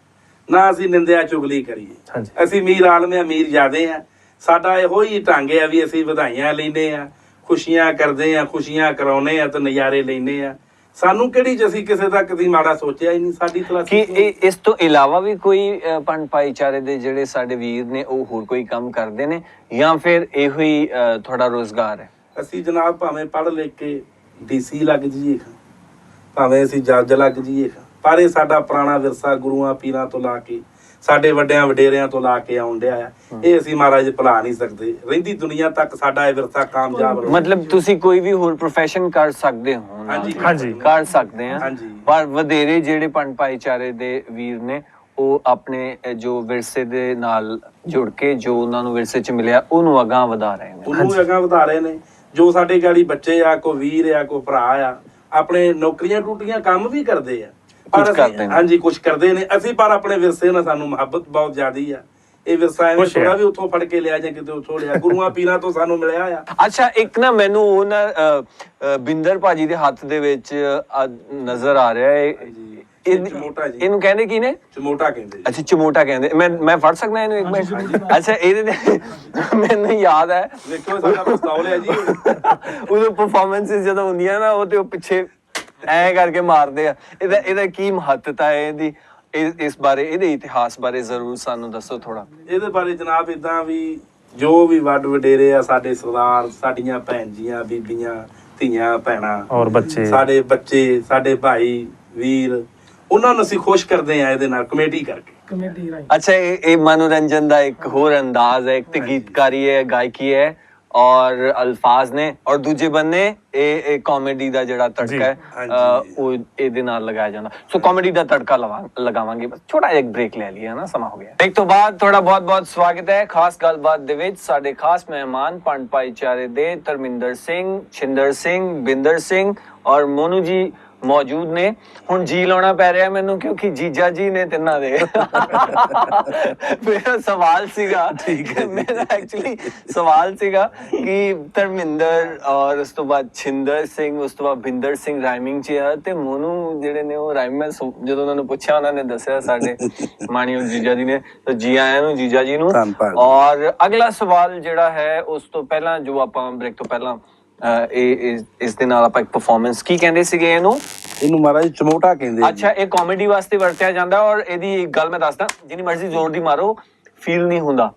ਨਾ ਅਸੀਂ ਨਿੰਦਿਆ ਚੁਗਲੀ ਕਰੀਏ। ਅਸੀਂ ਮੀਰ ਆਲਮ ਆ ਮੀਰ ਜਾਦੇ ਆ। ਸਾਡਾ ਇਹੋ ਹੀ ਢੰਗ ਆ ਵੀ ਅਸੀਂ ਵਧਾਈਆਂ ਲੈਨੇ ਆ ਖੁਸ਼ੀਆਂ ਕਰਦੇ ਆ ਖੁਸ਼ੀਆਂ ਕਰਾਉਨੇ ਆ ਤੇ ਨਜ਼ਾਰੇ ਲੈਨੇ ਆ। ਸਾਨੂੰ ਕਿਹੜੀ ਅਸੀਂ ਕਿਸੇ ਦਾ ਕਦੀ ਮਾੜਾ ਸੋਚਿਆ ਹੀ ਨਹੀਂ ਸਾਡੀ ਕਿ ਤਲਾਸ਼ੀ ਇਹ ਇਸ ਤੋਂ ਇਲਾਵਾ ਵੀ ਕੋਈ ਅ, ਪੰਡ ਭਾਈਚਾਰੇ ਦੇ ਜਿਹੜੇ ਸਾਡੇ ਵੀਰ ਨੇ ਉਹ ਹੋਰ ਕੋਈ ਕੰਮ ਕਰਦੇ ਨੇ ਜਾਂ ਫਿਰ ਇਹੋ ਹੀ ਅ, ਤੁਹਾਡਾ ਰੋਜ਼ਗਾਰ ਹੈ? ਅਸੀਂ ਜਨਾਬ ਭਾਵੇਂ ਪੜ੍ਹ ਲਿਖ ਕੇ ਡੀਸੀ ਲੱਗ ਜਾਈਏ ਭਾਵੇਂ ਅਸੀਂ ਜੱਜ ਲੱਗ ਜਾਈਏ ਪਰ ਇਹ ਸਾਡਾ ਪੁਰਾਣਾ ਵਿਰਸਾ ਗੁਰੂਆਂ ਪੀਰਾਂ ਤੋਂ ਲਾ ਕੇ ਸਾਡੇ ਵੱਡਿਆਂ ਵਡੇਰਿਆਂ ਤੋਂ ਲਾ ਕੇ ਆਉਣ ਡਿਆ ਆ। ਇਹ ਅਸੀਂ ਮਹਾਰਾਜ ਭੁਲਾ ਨਹੀਂ ਸਕਦੇ। ਰਹਿੰਦੀ ਦੁਨੀਆ ਤੱਕ ਸਾਡਾ ਇਹ ਵਿਰਸਾ ਕਾਮਯਾਬ ਰਹੇ। ਮਤਲਬ ਤੁਸੀਂ ਕੋਈ ਵੀ ਹੋਰ profession ਕਰ ਸਕਦੇ ਹੋ? ਹਾਂਜੀ ਹਾਂਜੀ। ਕਰ ਸਕਦੇ ਆ ਹਾਂਜੀ। ਪਰ ਵਧੇਰੇ ਜਿਹੜੇ ਪੰਡ ਭਾਈਚਾਰੇ ਦੇ ਵੀਰ ਨੇ ਉਹ ਆਪਣੇ ਜੋ ਵਿਰਸੇ ਦੇ ਨਾਲ ਜੁੜ ਕੇ ਜੋ ਉਹਨਾਂ ਨੂੰ ਵਿਰਸੇ ਚ ਮਿਲਿਆ ਉਹਨੂੰ ਅਗਾਹ ਵਧਾ ਰਹੇ ਨੇ। ਉਹਨੂੰ ਅਗਾਂ ਵਧਾ ਰਹੇ ਨੇ। ਜੋ ਸਾਡੇ ਗਾੜੀ ਬੱਚੇ ਆ ਕੋ ਵੀਰ ਆ ਕੋ ਭਰਾ ਆ ਆਪਣੇ ਨੌਕਰੀਆਂ ਟੂਟੀਆਂ ਕੰਮ ਵੀ ਕਰਦੇ ਆ। ਕਰਦੇ ਨੇ। ਹਾਂਜੀ ਕੁਝ ਕਰਦੇ ਨੇ ਅਸੀਂ ਪਰ ਆਪਣੇ ਵਿਰਸੇ ਨਾਲ ਸਾਨੂੰ ਮੁਹੱਬਤ ਬਹੁਤ ਜ਼ਿਆਦੀ ਆ ਇਹ ਵਿਰਸਾ ਐਵੇਂ। ਥੋੜਾ ਵੀ ਉੱਥੋਂ ਫੜ ਕੇ ਲਿਆ ਜਾਂ ਕਿਤੇ ਉੱਥੋਂ ਲਿਆ ਗੁਰੂਆਂ ਪੀਰਾਂ ਤੋਂ ਸਾਨੂੰ ਮਿਲਿਆ ਆ ਅੱਛਾ ਇੱਕ ਨਾ ਮੈਨੂੰ ਉਹ ਨਾ ਬਿੰਦਰ ਭਾਜੀ ਦੇ ਹੱਥ ਦੇ ਵਿੱਚ ਨਜ਼ਰ ਆ ਰਿਹਾ ਹੈ ਜੀ। ਇਹ- ਚਮੋਟਾ ਜੀ। ਇਹਨੂੰ ਕਹਿੰਦੇ ਕੀ ਨੇ ਚਮੋਟਾ ਕਹਿੰਦੇ ਜੀ। ਅੱਛਾ ਚਮੋਟਾ ਕਹਿੰਦੇ ਮੈਂ ਮੈਂ ਫੜ ਸਕਦਾ ਇਹਨੂੰ ਇੱਕ ਮਿੰਟ ਅੱਛਾ ਇਹਦੇ ਮੈਨੂੰ ਯਾਦ ਹੈ ਵੇਖੋ ਸਾਡਾ ਪਿਸਤੌਲ ਹੈ ਜੀ ਉਦੋਂ ਪਰਫਾਰਮੈਂਸਸ ਜਦੋਂ ਹੁੰਦੀਆਂ ਨਾ ਉਹ ਤੇ ਉਹ ਪਿੱਛੇ ਐ ਕਰਕੇ ਮਾਰਦੇ ਆ। ਇਹਦਾ ਇਹਦਾ ਕੀ ਮਹੱਤਤਾ ਹੈ ਇਹਦੀ? ਇਹ- ਇਸ ਬਾਰੇ ਇਹਦੇ ਇਤਿਹਾਸ ਬਾਰੇ ਜ਼ਰੂਰ ਸਾਨੂੰ ਦੱਸੋ ਥੋੜਾ ਇਹਦੇ ਬਾਰੇ ਜਨਾਬ ਇਦਾਂ ਵੀ ਜੋ ਵੀ ਵੱਡ ਵਡੇਰੇ ਆ ਸਾਡੇ ਸਰਦਾਰ ਸਾਡੀਆਂ ਭੈਣ ਜੀਆਂ ਬੀਬੀਆਂ ਧੀਆਂ ਭੈਣਾਂ ਔਰ ਬੱਚੇ। ਸਾਡੇ ਬੱਚੇ ਸਾਡੇ ਭਾਈ ਵੀਰ ਉਹਨਾਂ ਨੂੰ ਅਸੀਂ ਖੁਸ਼ ਕਰਦੇ ਆ ਇਹਦੇ ਨਾਲ ਕਮੇਟੀ ਕਰਕੇ। ਅੱਛਾ ਇਹ ਇਹ ਮਨੋਰੰਜਨ ਦਾ ਇੱਕ ਹੋਰ ਅੰਦਾਜ਼ ਹੈ ਇੱਕ ਤੇ ਗੀਤਕਾਰੀ ਹੈ ਗਾਇਕੀ ਹੈ। ਔਰ ਅਲਫਾਜ਼ ਨੇ ਔਰ ਦੂਜੇ ਬੰਨੇ ਇਹ ਇਹ ਕਾਮੇਡੀ ਦਾ ਜਿਹੜਾ ਤੜਕਾ ਹੈ ਉਹ ਇਹਦੇ ਨਾਲ ਲਗਾਇਆ ਜਾਂਦਾ। ਸੋ ਕਾਮੇਡੀ ਦਾ ਤੜਕਾ ਲਗਾਵਾਂਗੇ ਬਸ ਛੋਟਾ ਜਿਹਾ ਇੱਕ ਬ੍ਰੇਕ ਲੈ ਲਈਏ ਨਾ ਸਮਾਂ ਹੋ ਗਿਆ। ਬ੍ਰੇਕ ਤੋਂ ਬਾਅਦ ਤੁਹਾਡਾ ਬਹੁਤ ਬਹੁਤ ਸਵਾਗਤ ਹੈ ਖਾਸ ਗੱਲਬਾਤ ਦੇ ਵਿੱਚ ਸਾਡੇ ਖਾਸ ਮਹਿਮਾਨ ਪੰਡ ਭਾਈਚਾਰੇ ਦੇ ਧਰਮਿੰਦਰ ਸਿੰਘ ਛਿੰਦਰ ਸਿੰਘ ਬਿੰਦਰ ਸਿੰਘ ਔਰ ਮੋਨੂ ਜੀ ਮੌਜੂਦ ਨੇ। ਹੁਣ ਜੀ ਲਾਉਣਾ ਪੈ ਰਿਹਾ ਮੈਨੂੰ ਕਿਉਂਕਿ ਜੀਜਾ ਜੀ ਨੇ ਤਿੰਨਾਂ ਦੇ। ਮੇਰਾ ਸਵਾਲ ਸੀਗਾ ਠੀਕ ਹੈ ਮੇਰਾ ਐਕਚੁਅਲੀ ਸਵਾਲ ਸੀਗਾ ਕਿ ਧਰਮਿੰਦਰ ਔਰ ਉਸ ਤੋਂ ਬਾਅਦ ਛਿੰਦਰ ਸਿੰਘ ਉਸ ਤੋਂ ਬਾਅਦ ਬਿੰਦਰ ਸਿੰਘ ਰਾਈਮਿੰਗ ਚ ਆ ਤੇ ਮੋਨੂ ਜਿਹੜੇ ਨੇ ਉਹ ਰਾਈਮ ਮੈਂ ਸੁ- ਜਦੋਂ ਉਹਨਾਂ ਨੂੰ ਪੁੱਛਿਆ ਉਹਨਾਂ ਨੇ ਦੱਸਿਆ ਸਾਡੇ ਮਾਣਯੋਗ ਜੀਜਾ ਜੀ ਨੇ। ਤਾਂ ਜੀ ਆਇਆਂ ਨੂੰ ਜੀਜਾ ਜੀ ਨੂੰ। ਔਰ ਅਗਲਾ ਸਵਾਲ ਜਿਹੜਾ ਹੈ ਉਸ ਤੋਂ ਪਹਿਲਾਂ ਜੋ ਆਪਾਂ ਬ੍ਰੇਕ ਤੋਂ ਪਹਿਲਾਂ ਇਹ ਇਸ- ਦੇ ਨਾਲ ਆਪਾਂ ਇੱਕ ਪਰਫਾਰਮੈਂਸ ਕੀ ਕਹਿੰਦੇ ਸੀਗੇ ਇਹਨੂੰ? ਇਹਨੂੰ ਮਹਾਰਾਜ ਚਮੋਟਾ ਕਹਿੰਦੇ ਅੱਛਾ ਇਹ ਕਾਮੇਡੀ ਵਾਸਤੇ ਵਰਤਿਆ ਜਾਂਦਾ ਔਰ ਇਹਦੀ ਇੱਕ ਗੱਲ ਮੈਂ ਦੱਸਦਾ ਜਿੰਨੀ ਮਰਜ਼ੀ ਜ਼ੋਰ ਦੀ ਮਾਰੋ ਫੀਲ ਨਹੀਂ ਹੁੰਦਾ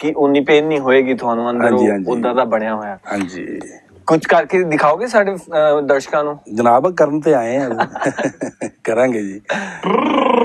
ਕਿ ਉਨੀ ਪੇਨ ਨਹੀਂ ਹੋਏਗੀ ਤੁਹਾਨੂੰ ਅੰਦਰੋਂ। ਉਦਾਂ ਦਾ ਬਣਿਆ ਹੋਇਆ। ਹਾਂਜੀ। ਕੁਝ ਕਰਕੇ ਦਿਖਾਓਗੇ ਸਾਡੇ ਦਰਸ਼ਕਾਂ ਨੂੰ? ਜਨਾਬ ਕਰਨ ਤੇ ਆਏ ਆ ਕਰਾਂਗੇ ਜੀ।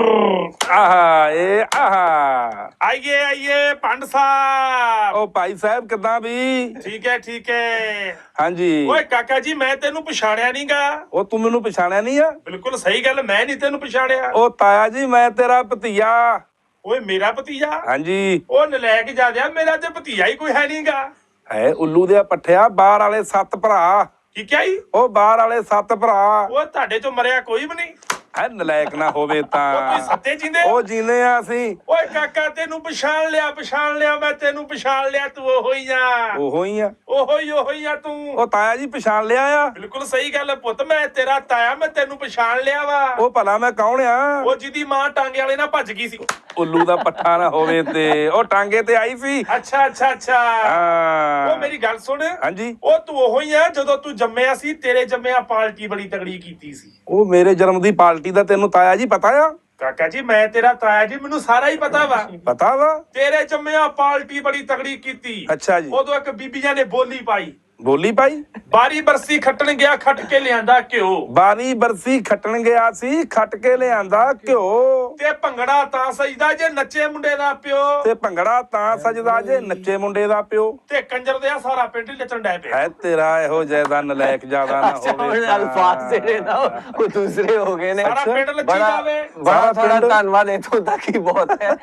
ਆਹਾ ਇਹ ਆਹਾ। ਆਈਏ ਆਈਏ ਪੰਡ ਸਾਹਿਬ। ਉਹ ਭਾਈ ਸਾਹਿਬ ਕਿਦਾਂ ਵੀ? ਠੀਕ ਹੈ ਠੀਕ ਹੈ। ਹਾਂਜੀ। ਓਏ ਕਾਕਾ ਜੀ ਮੈਂ ਤੈਨੂੰ ਪਛਾਣਿਆ ਨਹੀਂਗਾ ਉਹ ਤੂੰ ਮੈਨੂੰ ਪਛਾਣਿਆ ਨਹੀਂ ਆ? ਬਿਲਕੁਲ ਸਹੀ ਗੱਲ ਮੈਂ ਨਹੀਂ ਤੈਨੂੰ ਪਛਾਣਿਆ। ਉਹ ਤਾਇਆ ਜੀ ਮੈਂ ਤੇਰਾ ਭਤੀਆ। ਓਏ ਮੇਰਾ ਭਤੀਜਾ ਹਾਂਜੀ। ਉਹ ਨਲਾਇਕ ਜਾਦਿਆ ਮੇਰਾ ਤੇ ਭਤੀਜਾ ਹੀ ਕੋਈ ਹੈ ਨਹੀਂਗਾ ਹੈ ਉੱਲੂ ਦੇ ਪੱਠਿਆ ਬਾਹਰ ਵਾਲੇ ਸੱਤ ਭਰਾ। ਕੀ ਕਿਹਾ ਉਹ ਬਾਹਰ ਵਾਲੇ ਸੱਤ ਭਰਾ। ਉਹ ਤੁਹਾਡੇ ਚੋਂ ਮਰਿਆ ਕੋਈ ਵੀ ਨਹੀਂ। ਹੈ ਨਲਾਇਕ ਨਾ ਹੋਵੇ ਤਾਂ ਸੱਤੇ ਜਿੰਦੇ ਉਹ ਜੀਨੇ ਆ ਅਸੀਂ। ਓਏ ਕਾਕਾ ਤੈਨੂੰ ਪਛਾਣ ਲਿਆ ਪਛਾਣ ਲਿਆ ਮੈਂ ਤੈਨੂੰ ਪਛਾਣ ਲਿਆ ਤੂੰ ਉਹੋ ਹੀ ਆ। ਉਹੋ ਹੀ ਆ। ਉਹੋ ਹੀ ਉਹੋ ਹੀ ਆ ਤੂੰ। ਉਹ ਤਾਇਆ ਜੀ ਪਛਾਣ ਲਿਆ ਆ। ਬਿਲਕੁਲ ਸਹੀ ਗੱਲ ਹੈ ਪੁੱਤ ਮੈਂ ਤੇਰਾ ਤਾਇਆ ਮੈਂ ਤੈਨੂੰ ਪਛਾਣ ਲਿਆ ਵਾ। ਉਹ ਭਲਾ ਮੈਂ ਕੌਣ ਆ? ਉਹ ਜਿਹਦੀ ਮਾਂ ਟਾਂਗੇ ਵਾਲੇ ਨਾਲ ਭੱਜ ਗਈ ਸੀ। ਉੱਲੂ ਦਾ ਪੱਠਾ ਨਾ ਹੋਵੇ ਤੇ। ਉਹ ਟਾਂਗੇ ਤੇ ਆਈ ਸੀ। ਅੱਛਾ ਅੱਛਾ ਅੱਛਾ। ਹਾਂ। ਉਹ ਮੇਰੀ ਗੱਲ ਸੁਣ। ਹਾਂਜੀ। ਉਹ ਤੂੰ ਉਹੋ ਹੀ ਆ ਜਦੋਂ ਤੂੰ ਜੰਮਿਆ ਸੀ ਤੇਰੇ ਜੰਮਿਆ ਪਾਰਟੀ ਬੜੀ ਤਗੜੀ ਕੀਤੀ ਸੀ। ਉਹ ਮੇਰੇ ਜਨਮ ਦੀ ਪਾਰਟੀ ਦਾ ਤੈਨੂੰ ਤਾਇਆ ਜੀ ਪਤਾ ਆ? ਕਾਕਾ ਜੀ ਮੈਂ ਤੇਰਾ ਤਾਇਆ ਜੀ ਮੈਨੂੰ ਸਾਰਾ ਹੀ ਪਤਾ ਵਾ। ਪਤਾ ਵਾ? ਤੇਰੇ ਜੰਮਿਆ ਪਾਰਟੀ ਬੜੀ ਤਗੜੀ ਕੀਤੀ। ਅੱਛਾ ਜੀ। ਉਦੋਂ ਇੱਕ ਬੀਬੀਆਂ ਨੇ ਬੋਲੀ ਪਾਈ। ਬੋਲੀ ਪਾਈ ਬਾਰੀ ਬਰਸੀ ਖੱਟਣ ਗਿਆ ਖੱਟ ਕੇ ਲਿਆਂਦਾ ਘਿਓ। ਬਾਰੀ ਬਰਸੀ ਖੱਟਣ ਗਿਆ ਸੀ ਖੱਟ ਕੇ ਲਿਆਂਦਾ ਘਿਓ। ਤੇ ਭੰਗੜਾ ਤਾਂ ਸਜਦਾ ਜੇ ਨੱਚੇ ਮੁੰਡੇ ਦਾ ਪਿਓ। ਤੇ ਭੰਗੜਾ ਤਾਂ ਸਜਦਾ ਜੇ ਨੱਚੇ ਮੁੰਡੇ ਦਾ ਪਿਓ। ਤੇ ਕੰਜਰ ਦੇ ਆ ਸਾਰਾ ਪਿੰਡ ਹੀ ਨੱਚਣ ਡੈ ਪਿਆ। ਹੈ ਤੇਰਾ ਇਹੋ ਜੈਦਾ ਨਲਾਇਕ ਜ਼ਿਆਦਾ ਨਾ ਅੱਛਾ ਹੋਵੇ ਹੁਣ ਅਲਫਾਜ਼ ਜਿਹੜੇ ਨਾ ਉਹ ਦੂਸਰੇ ਹੋ ਗਏ ਨੇ। ਸਾਰਾ ਪਿੰਡ ਨੱਚੀ ਬੜਾ ਜਾਵੇ। ਬੜਾ ਸਾਰਾ ਤੁਹਾਡਾ ਪਿੰਡ- ਧੰਨਵਾਦ ਇਥੋਂ ਤੱਕ ਹੀ ਬਹੁਤ ਹੈ।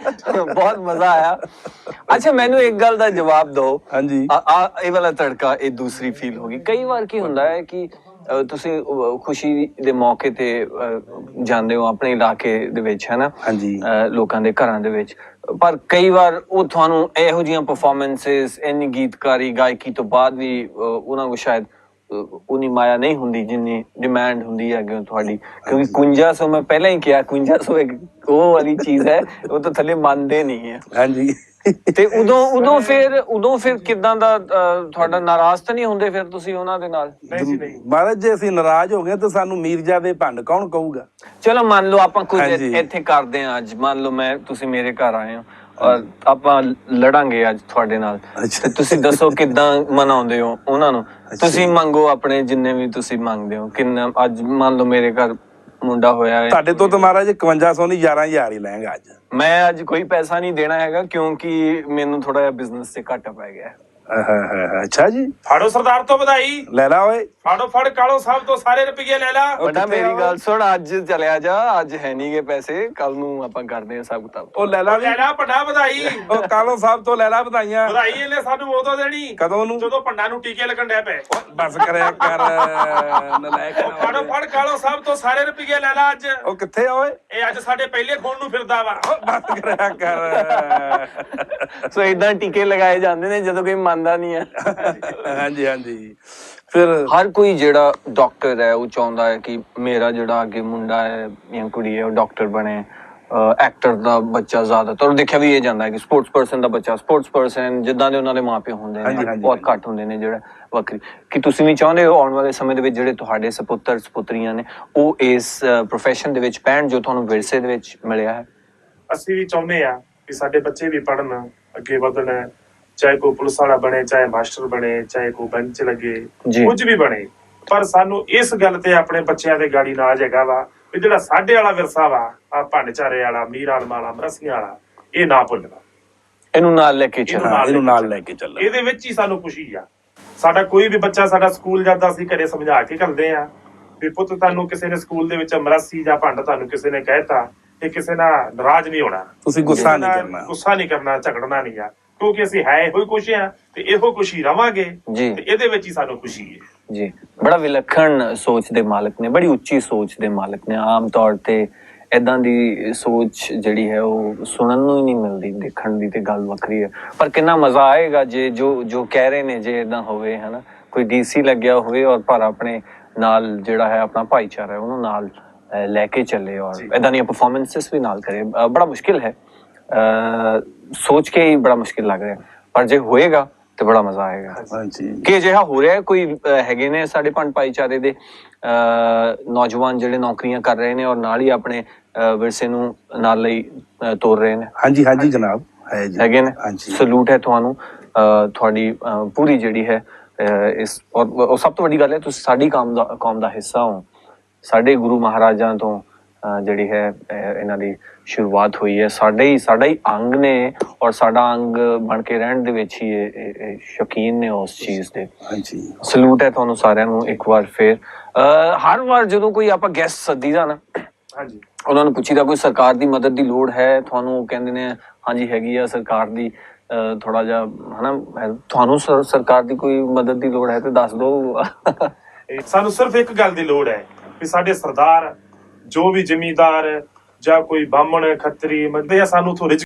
ਬਹੁਤ ਮਜ਼ਾ ਆਇਆ। ਅੱਛਾ ਮੈਨੂੰ ਇੱਕ ਗੱਲ ਦਾ ਜਵਾਬ ਦਿਓ। ਹਾਂਜੀ। ਆ ਆ ਇਹ ਵਾਲਾ ਤੜਕਾ ਇਹ ਦੂਸਰੀ ਫੀਲ ਹੋਗੀ ਕਈ ਵਾਰ ਕੀ ਹੁੰਦਾ ਹੈ ਕਿ ਤੁਸੀਂ ਖੁਸ਼ੀ ਦੇ ਮੌਕੇ ਤੇ ਜਾਂਦੇ ਹੋ ਆਪਣੇ ਇਲਾਕੇ ਦੇ ਵਿੱਚ ਹੈ ਨਾ? ਹਾਂਜੀ। ਲੋਕਾਂ ਦੇ ਘਰਾਂ ਦੇ ਵਿੱਚ। ਪਰ ਕਈ ਵਾਰ ਉਹ ਤੁਹਾਨੂੰ ਇਹੋ ਜਿਹੀਆਂ ਪਰਫਾਰਮੈਂਸਸ ਇੰਨੀ ਗੀਤਕਾਰੀ ਗਾਇਕੀ ਤੋਂ ਬਾਅਦ ਵੀ ਉਹਨਾਂ ਨੂੰ ਸ਼ਾਇਦ ਉਨੀ ਮਾਇਆ ਨਹੀਂ ਹੁੰਦੀ ਜਿੰਨੀ ਡਿਮਾਂਡ ਹੁੰਦੀ ਹੈ ਅੱਗੇ ਤੁਹਾਡੀ। ਕਿਉਂਕਿ 5100 ਮੈਂ ਪਹਿਲਾਂ ਹੀ ਕਿਹਾ 5100 ਇੱਕ ਉਹ ਵਾਲੀ ਚੀਜ਼ ਹੈ ਉਹ ਤਾਂ ਥੱਲੇ ਮੰਨਦੇ ਨਹੀਂ ਹੈ। ਹਾਂਜੀ। ਤੇ ਉਦੋਂ ਉਦੋਂ ਫਿਰ ਉਦੋਂ ਫਿਰ ਕਿਦਾਂ ਦਾ ਅ, ਤੁਹਾਡਾ ਨਾਰਾਜ਼ ਤਾਂ ਨਹੀਂ ਹੁੰਦੇ ਫਿਰ ਤੁਸੀਂ ਉਹਨਾਂ ਦੇ ਨਾਲ? ਨਹੀਂ ਜੀ ਨਹੀਂ। ਮਹਾਰਾਜ ਜੇ ਅਸੀਂ ਨਾਰਾਜ਼ ਹੋ ਗਏ ਤਾਂ ਸਾਨੂੰ ਮੀਰਜਾ ਦੇ ਭੰਡ ਕੌਣ ਕਹੂਗਾ? ਚਲੋ ਮੰਨ ਲਓ ਆਪਾਂ ਕੁਝ ਹਾਂਜੀ। ਇੱਥੇ ਕਰਦੇ ਹਾਂ ਅੱਜ। ਮੰਨ ਲਓ ਮੈਂ ਤੁਸੀਂ ਮੇਰੇ ਘਰ ਆਏ ਹੋ ਔਰ ਆਪਾਂ ਲੜਾਂਗੇ ਅੱਜ ਤੁਹਾਡੇ ਨਾਲ। ਅੱਛਾ। ਤੇ ਤੁਸੀਂ ਦੱਸੋ ਕਿਦਾਂ ਮਨਾਉਂਦੇ ਹੋ ਉਹਨਾਂ ਨੂੰ? ਤੁਸੀਂ ਮੰਗੋ ਆਪਣੇ ਜਿੰਨੇ ਵੀ ਤੁਸੀਂ ਮੰਗਦੇ ਹੋ। ਕਿੰਨਾ ਅੱਜ ਮੰਨ ਲਓ ਮੇਰੇ ਘਰ ਮੁੰਡਾ ਹੋਇਆ ਹੈ ਤੁਹਾਡੇ ਤੋਂ ਤਾਂ ਮਹਾਰਾਜ 5100 ਨਹੀਂ 11000 ਹੀ ਲੈਂਗਾ ਅੱਜ ਮੈਂ ਅੱਜ ਕੋਈ ਪੈਸਾ ਨਹੀਂ ਦੇਣਾ ਹੈਗਾ ਕਿਉਂਕਿ ਮੈਨੂੰ ਥੋੜਾ ਜਿਹਾ ਬਿਜ਼ਨਸ ਤੇ ਘਾਟਾ ਪੈ ਗਿਆ ਹੈ। ਅੱਛਾ ਜੀ। ਫਾੜੋ ਸਰਦਾਰ ਤੋਂ ਵਧਾਈ। ਲੈ ਲਾ ਓਏ। ਫਾੜੋ ਫੜ ਕਾਲੋ ਸਾਹਿਬ ਤੋਂ ਸਾਰੇ ਰੁਪਏ ਲੈ ਲਾ। ਕਿੱਥੇ ਮੇਰੀ ਆ? ਗੱਲ ਸੁਣ ਅੱਜ ਚਲਿਆ ਜਾ ਅੱਜ ਹੈ ਨਹੀਂਗੇ ਪੈਸੇ ਕੱਲ ਨੂੰ ਆਪਾਂ ਕਰਦੇ ਹਾਂ ਸਭ ਕਿਤਾਬ। ਉਹ ਲੈ ਲਾ ਵੀ ਲੈ ਲਾ ਭੰਡਾ ਵਧਾਈ। ਉਹ ਕਾਲੋ ਸਾਹਿਬ ਤੋਂ ਲੈ ਲਾ ਵਧਾਈਆਂ। ਵਧਾਈ ਇਹਨੇ ਸਾਨੂੰ ਉਦੋਂ ਦੇਣੀ। ਕਦੋਂ ਨੂੰ? ਜਦੋਂ ਭੰਡਾ ਨੂੰ ਟੀਕੇ ਲੱਗਣ ਡੈ ਪਏ। ਬਸ ਕਰਿਆ ਕਰ ਨਲਾਇਕ ਫਾੜੋ ਫੜ ਕਾਲੋ ਸਾਹਿਬ ਤੋਂ ਸਾਰੇ ਰੁਪਏ ਲੈ ਲਾ ਅੱਜ। ਉਹ ਕਿੱਥੇ ਆ ਓਏ? ਇਹ ਅੱਜ ਸਾਡੇ ਪਹਿਲੇ ਖੋਣ ਨੂੰ ਫਿਰਦਾ ਵਾ। ਬਸ ਕਰਿਆ ਕਰ। ਸੋ ਇਦਾਂ ਟੀਕੇ ਲਗਾਏ ਜਾਂਦੇ ਨੇ ਜਦੋਂ ਕੋਈ ਮੰਨਦਾ ਨਹੀਂ ਹੈ ਹਾਂਜੀ ਹਾਂਜੀ। ਫਿਰ ਹਰ ਕੋਈ ਜਿਹੜਾ ਡਾਕਟਰ ਹੈ ਉਹ ਚਾਹੁੰਦਾ ਹੈ ਕਿ ਮੇਰਾ ਜਿਹੜਾ ਅੱਗੇ ਮੁੰਡਾ ਹੈ ਜਾਂ ਕੁੜੀ ਹੈ ਉਹ ਡਾਕਟਰ ਬਣੇ। ਐਕਟਰ ਦਾ ਬੱਚਾ ਜ਼ਿਆਦਾਤਰ ਦੇਖਿਆ ਵੀ ਇਹ ਜਾਂਦਾ ਹੈ ਕਿ ਸਪੋਰਟਸ ਪਰਸਨ ਦਾ ਬੱਚਾ ਸਪੋਰਟਸ ਪਰਸਨ ਜਿੱਦਾਂ ਦੇ ਉਹਨਾਂ ਦੇ ਮਾਪੇ ਹੁੰਦੇ ਨੇ ਬਹੁਤ। ਘੱਟ ਹੁੰਦੇ ਨੇ ਜਿਹੜਾ ਵੱਖਰੀ। ਕਿ ਤੁਸੀਂ ਵੀ ਚਾਹੁੰਦੇ ਹੋ ਆਉਣ ਵਾਲੇ ਸਮੇਂ ਦੇ ਵਿੱਚ ਜਿਹੜੇ ਤੁਹਾਡੇ ਸੁਪੁੱਤਰ ਸੁਪੁੱਤਰੀਆਂ ਨੇ ਉਹ ਇਸ profession ਦੇ ਵਿੱਚ ਪੈਣ ਜੋ ਤੁਹਾਨੂੰ ਵਿਰਸੇ ਦੇ ਵਿੱਚ ਮਿਲਿਆ ਹੈ? ਅਸੀਂ ਵੀ ਚਾਹੁੰਦੇ ਆ ਕਿ ਸਾਡੇ ਬੱਚੇ ਵੀ ਪੜਨ ਅੱਗੇ ਵਧਣ। ਚਾਹੇ ਕੋਈ ਪੁਲਿਸ ਵਾਲਾ ਬਣੇ ਚਾਹੇ ਮਾਸਟਰ ਬਣੇ ਚਾਹੇ ਕੋਈ ਬੈਂਚ ਲੱਗੇ। ਕੁਝ ਵੀ ਬਣੇ। ਪਰ ਸਾਨੂੰ ਇਸ ਗੱਲ ਤੇ ਆਪਣੇ ਬੱਚਿਆਂ ਦੇ ਗਾੜੀ ਨਾਜ ਹੈਗਾ ਵਾ ਵੀ ਜਿਹੜਾ ਸਾਡੇ ਵਾਲਾ ਵਿਰਸਾ ਵਾ ਆ ਭੰਡਚਾਰੇ ਵਾਲਾ ਮੀਰ ਆਲਮ ਵਾਲਾ ਮਰਸੀਆਂ ਵਾਲਾ ਇਹ ਨਾ ਭੁੱਲਣਾ। ਇਹਨੂੰ ਨਾਲ ਲੈ ਕੇ ਇਹਨੂੰ ਚੱਲੋ ਹਾਂ, ਇਹਨੂੰ ਨਾਲ ਲੈ ਕੇ ਚੱਲ ਇਹਦੇ ਵਿੱਚ ਹੀ ਸਾਨੂੰ ਖੁਸ਼ੀ ਆ। ਸਾਡਾ ਕੋਈ ਵੀ ਬੱਚਾ ਸਾਡਾ ਸਕੂਲ ਜਾਂਦਾ ਸੀ ਘਰੇ ਸਮਝਾ ਕੇ ਕਰਦੇ ਆ। ਵੀ ਪੁੱਤ ਤੁਹਾਨੂੰ ਕਿਸੇ ਨੇ ਸਕੂਲ ਦੇ ਵਿੱਚ ਮਰਾਸੀ ਜਾਂ ਭੰਡ ਤੁਹਾਨੂੰ ਕਿਸੇ ਨੇ ਕਹਿਤਾ ਇਹ ਕਿਸੇ ਨਾਲ ਨਾਰਾਜ਼ ਨਹੀਂ ਹੋਣਾ। ਤੁਸੀਂ ਗੁੱਸਾ ਨਹੀਂ ਕਰਨਾ। ਗੁੱਸਾ ਨਹੀਂ ਕਰਨਾ ਝਗੜਨਾ ਨਹੀਂ ਆ। ਕਿਉਂਕਿ ਅਸੀਂ ਹੈ ਇਹੋ ਹੀ ਕੁਛ ਆ ਤੇ ਇਹੋ ਖੁਸ਼ੀ ਰਵਾਂਗੇ ਜੀ। ਤੇ ਇਹਦੇ ਵਿੱਚ ਹੀ ਸਾਨੂੰ ਖੁਸ਼ੀ ਹੈ। ਜੀ। ਬੜਾ ਵਿਲੱਖਣ ਸੋਚ ਦੇ ਮਾਲਕ ਨੇ ਬੜੀ ਉੱਚੀ ਸੋਚ ਦੇ ਮਾਲਕ ਨੇ। ਆਮ ਤੌਰ ਤੇ ਇਦਾਂ ਦੀ ਸੋਚ ਜਿਹੜੀ ਹੈ ਉਹ ਸੁਣਨ ਨੂੰ ਹੀ ਨਹੀਂ ਮਿਲਦੀ ਦੇਖਣ ਦੀ ਤੇ ਗੱਲ ਵੱਖਰੀ ਹੈ। ਪਰ ਕਿੰਨਾ ਮਜ਼ਾ ਆਏਗਾ ਜੇ ਜੋ ਜੋ ਕਹਿ ਰਹੇ ਨੇ ਜੇ ਇਦਾਂ ਹੋਵੇ ਹਨਾ। ਕੋਈ ਡੀਸੀ ਲੱਗਿਆ ਹੋਵੇ ਔਰ ਪਰ ਆਪਣੇ ਨਾਲ ਜਿਹੜਾ ਹੈ ਆਪਣਾ ਭਾਈਚਾਰਾ ਹੈ ਉਹਨੂੰ ਨਾਲ ਅਹ, ਲੈ ਕੇ ਚੱਲੇ ਔਰ ਜੀ। ਇਦਾਂ ਦੀਆਂ ਪਰਫਾਰਮੈਂਸਸ ਵੀ ਨਾਲ ਕਰੇ। ਅਹ, ਬੜਾ ਮੁਸ਼ਕਿਲ ਹੈ। ਅਹ, ਸੋਚ ਕੇ ਹੀ ਬੜਾ ਮੁਸ਼ਕਿਲ ਲੱਗ ਰਿਹਾ ਪਰ ਜੇ ਹੋਏਗਾ ਤੇ ਬੜਾ ਮਜ਼ਾ ਆਏਗਾ ਹਾਂਜੀ ਕਿ ਅਜਿਹਾ ਹੋ ਰਿਹਾ ਕੋਈ ਹੈਗੇ ਨੇ ਸਾਡੇ ਪੰਡ ਭਾਈਚਾਰੇ ਦੇ ਨੌਜਵਾਨ ਜਿਹੜੇ ਨੌਕਰੀਆਂ ਕਰ ਰਹੇ ਨੇ ਔਰ ਨਾਲ ਹੀ ਆਪਣੇ ਵਿਰਸੇ ਨੂੰ ਨਾਲ ਲਈ ਤੋਰ ਰਹੇ ਨੇ ਹਾਂਜੀ ਹਾਂਜੀ ਜਨਾਬ ਹੈ ਜੀ ਹੈਗੇ ਨੇ ਸਲੂਟ ਹੈ ਤੁਹਾਨੂੰ ਤੁਹਾਡੀ ਪੂਰੀ ਜਿਹੜੀ ਹੈ ਇਸ ਔਰ ਸਭ ਤੋਂ ਵੱਡੀ ਗੱਲ ਹੈ ਤੁਸੀਂ ਸਾਡੀ ਕੌਮ ਦਾ ਕੌਮ ਦਾ ਹਿੱਸਾ ਹੋ ਸਾਡੇ ਗੁਰੂ ਮਹਾਰਾਜਾਂ ਤੋਂ ਜਿਹੜੀ ਹੈ ਇਹਨਾਂ ਦੀ ਸ਼ੁਰੂਆਤ ਹੋਈ ਹੈ। ਸਾਡੇ ਹੀ ਸਾਡਾ ਹੀ ਅੰਗ ਨੇ ਔਰ ਸਾਡਾ ਅੰਗ ਬਣ ਕੇ ਰਹਿਣ ਦੇ ਵਿੱਚ ਹੀ ਇਹ- ਸ਼ੌਕੀਨ ਨੇ ਉਸ ਚੀਜ਼ ਦੇ। ਹਾਂਜੀ। ਸਲੂਟ ਹੈ ਤੁਹਾਨੂੰ ਸਾਰਿਆਂ ਨੂੰ ਇੱਕ ਵਾਰ ਫੇਰ। ਹਰ ਵਾਰ ਜਦੋਂ ਕੋਈ ਆਪਾਂ ਗੈਸਟ ਸੱਦੀਦਾ ਨਾ ਹਾਂਜੀ। ਉਹਨਾਂ ਨੂੰ ਪੁੱਛੀਦਾ ਕੋਈ ਸਰਕਾਰ ਦੀ ਮਦਦ ਦੀ ਲੋੜ ਹੈ? ਤੁਹਾਨੂੰ ਉਹ ਕਹਿੰਦੇ ਨੇ ਹਾਂਜੀ ਹੈਗੀ ਆ ਸਰਕਾਰ ਦੀ ਥੋੜਾ ਜਿਹਾ ਹਨਾ ਤੁਹਾਨੂੰ ਸਰ- ਸਰਕਾਰ ਦੀ ਕੋਈ ਮਦਦ ਦੀ ਲੋੜ ਹੈ ਤੇ ਦੱਸ ਦਿਓ। ਸਾਨੂੰ ਸਿਰਫ ਇੱਕ ਗੱਲ ਦੀ ਲੋੜ ਹੈ ਕਿ ਸਾਡੇ ਸਰਦਾਰ ਜੋ ਵੀ ਜ਼ਿਮੀਦਾਰ ਜਾਂ ਕੋਈ ਬਾਹਮਣ ਖੱਤਰੀ ਮੰਦੇ ਆ ਸਾਨੂੰ ਥੋੜੇ